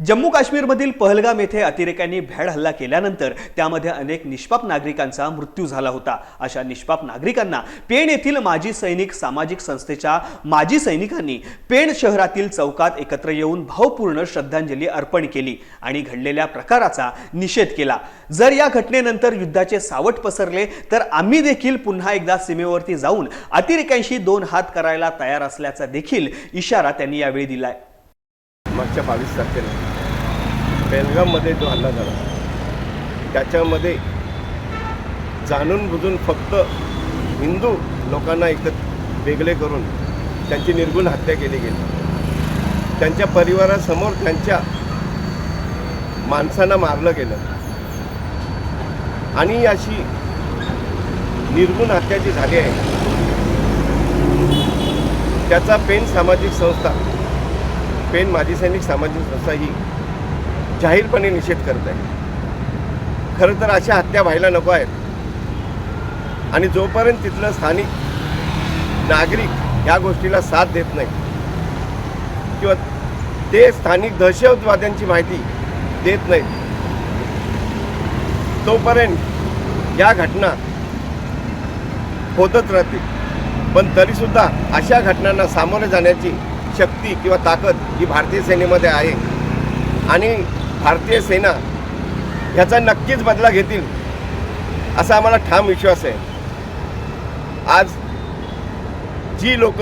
जम्मू काश्मीरमधील पहलगाम येथे अतिरेक्यांनी भ्याड हल्ला केल्यानंतर त्यामध्ये अनेक निष्पाप नागरिकांचा मृत्यू झाला होता. अशा निष्पाप नागरिकांना पेण येथील माजी सैनिक सामाजिक संस्थेच्या माजी सैनिकांनी पेण शहरातील चौकात एकत्र येऊन भावपूर्ण श्रद्धांजली अर्पण केली आणि घडलेल्या प्रकाराचा निषेध केला. जर या घटनेनंतर युद्धाचे सावट पसरले तर आम्ही देखील पुन्हा एकदा सीमेवरती जाऊन अतिरेक्यांशी दोन हात करायला तयार असल्याचा देखील इशारा त्यांनी यावेळी दिलाय. मागच्या बावीस तारखेला बेलगाममध्ये जो हल्ला झाला त्याच्यामध्ये जाणून बुजून फक्त हिंदू लोकांना एकत्र वेगळे करून त्यांची निर्गुण हत्या केली गेली. त्यांच्या परिवारासमोर त्यांच्या माणसांना मारलं गेलं. आणि अशी निर्गुण हत्या जी झाली आहे त्याचा पेन सामाजिक संस्था पेन माजी सैनिक सामाजिक संस्था ही जाहीरपणे निषेध करत आहे खरं तर अशा हत्या व्हायला नको आहेत. आणि जोपर्यंत तिथलं स्थानिक नागरिक या गोष्टीला साथ देत नाही किंवा ते स्थानिक दहशतवाद्यांची माहिती देत नाहीत तोपर्यंत या घटना होतच राहतील. पण तरीसुद्धा अशा घटनांना सामोरे जाण्याची शक्ती किंवा ताकद ही भारतीय सेनेमध्ये आहे. आणि भारतीय सेना ह्याचा नक्कीच बदला घेतील असा आम्हाला ठाम विश्वास आहे. आज जी लोक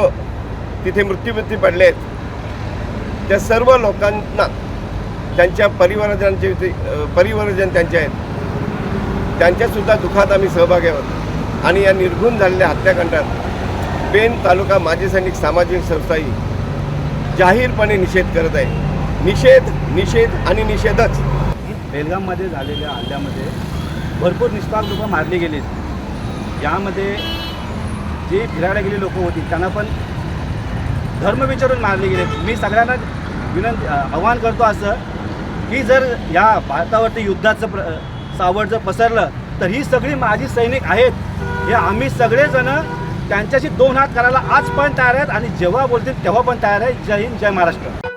तिथे मृत्यूमृत्यू पडले आहेत त्या सर्व लोकांना त्यांच्या परिवारजनांचे ते, परिवारजन त्यांचे आहेत. त्यांच्यासुद्धा दुःखात आम्ही सहभागी आहोत. आणि या निर्घुण झालेल्या हत्याकांडात पेन तालुका माजी सैनिक सामाजिक संस्था ही जाहीरपणे निषेध करत आहे. निषेध निषेध आणि निषेधच. बेलगाममध्ये झालेल्या हल्ल्यामध्ये भरपूर निष्पाप लोक मारली गेलीत. यामध्ये जे फिरायला गेली लोक होती त्यांना पण धर्म विचारून मारले गेले मी सगळ्यांना विनंती आव्हान करतो असं की जर या भारतावरती युद्धाचं प्र सावड जर पसरलं तर ही सगळी माझी सैनिक आहेत. हे आम्ही सगळेजणं त्यांच्याशी दोन हात करायला आज पण तयार आहेत आणि जेव्हा बोलतील तेव्हा पण तयार आहे जय हिंद जय महाराष्ट्र.